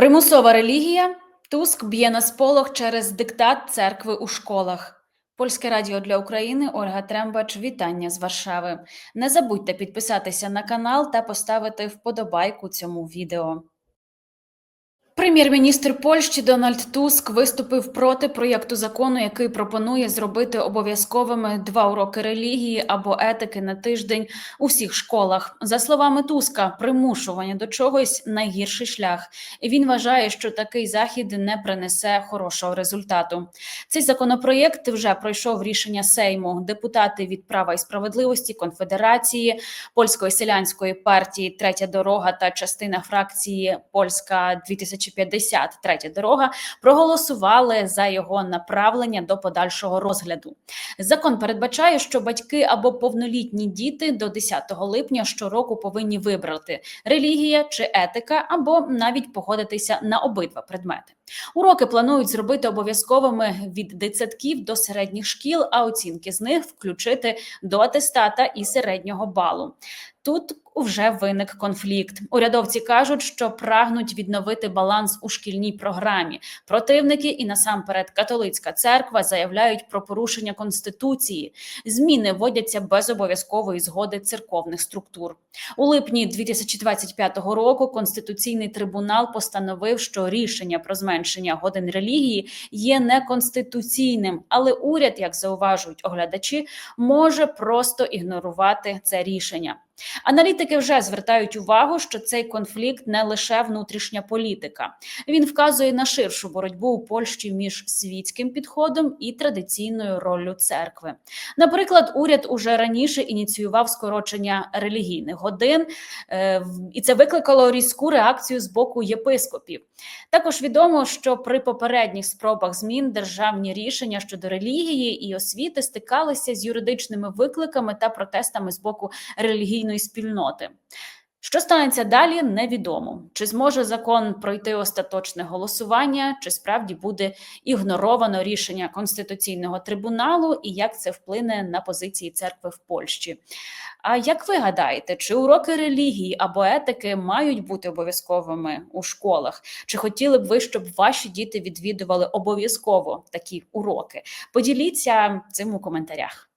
Примусова релігія. Туск б'є на сполох через диктат церкви у школах. Польське радіо для України Ольга Трембач. Вітання з Варшави. Не забудьте підписатися на канал та поставити вподобайку цьому відео. Прем'єр-міністр Польщі Дональд Туск виступив проти проєкту закону, який пропонує зробити обов'язковими два уроки релігії або етики на тиждень у всіх школах. За словами Туска, примушування до чогось найгірший шлях, і він вважає, що такий захід не принесе хорошого результату. Цей законопроєкт вже пройшов рішення Сейму. Депутати від права і справедливості, конфедерації, польської селянської партії, третя дорога та частина фракції Польська 2015 53 дорога проголосували за його направлення до подальшого розгляду. Закон передбачає, що батьки або повнолітні діти до 10 липня щороку повинні вибрати релігія чи етика, або навіть погодитися на обидва предмети. Уроки планують зробити обов'язковими від дитсадків до середніх шкіл, а оцінки з них включити до атестата і середнього балу. Тут вже виник конфлікт. Урядовці кажуть, що прагнуть відновити баланс у шкільній програмі. Противники і насамперед католицька церква заявляють про порушення конституції. Зміни вводяться без обов'язкової згоди церковних структур. У липні 2025 року конституційний трибунал постановив, що рішення про зменшення годин релігії є неконституційним, але уряд, як зауважують оглядачі, може просто ігнорувати це рішення. Аналітики вже звертають увагу, що цей конфлікт не лише внутрішня політика. Він вказує на ширшу боротьбу у Польщі між світським підходом і традиційною роллю церкви. Наприклад, уряд уже раніше ініціював скорочення релігійних годин, е, і це викликало різку реакцію з боку єпископів. Також відомо, що при попередніх спробах змін державні рішення щодо релігії і освіти стикалися з юридичними викликами та протестами з боку релігійної спільноти. Що станеться далі, невідомо. Чи зможе закон пройти остаточне голосування, чи справді буде ігноровано рішення конституційного трибуналу, і як це вплине на позиції церкви в Польщі? А як ви гадаєте, чи уроки релігії або етики мають бути обов'язковими у школах? Чи хотіли б ви, щоб ваші діти відвідували обов'язково такі уроки? Поділіться цим у коментарях.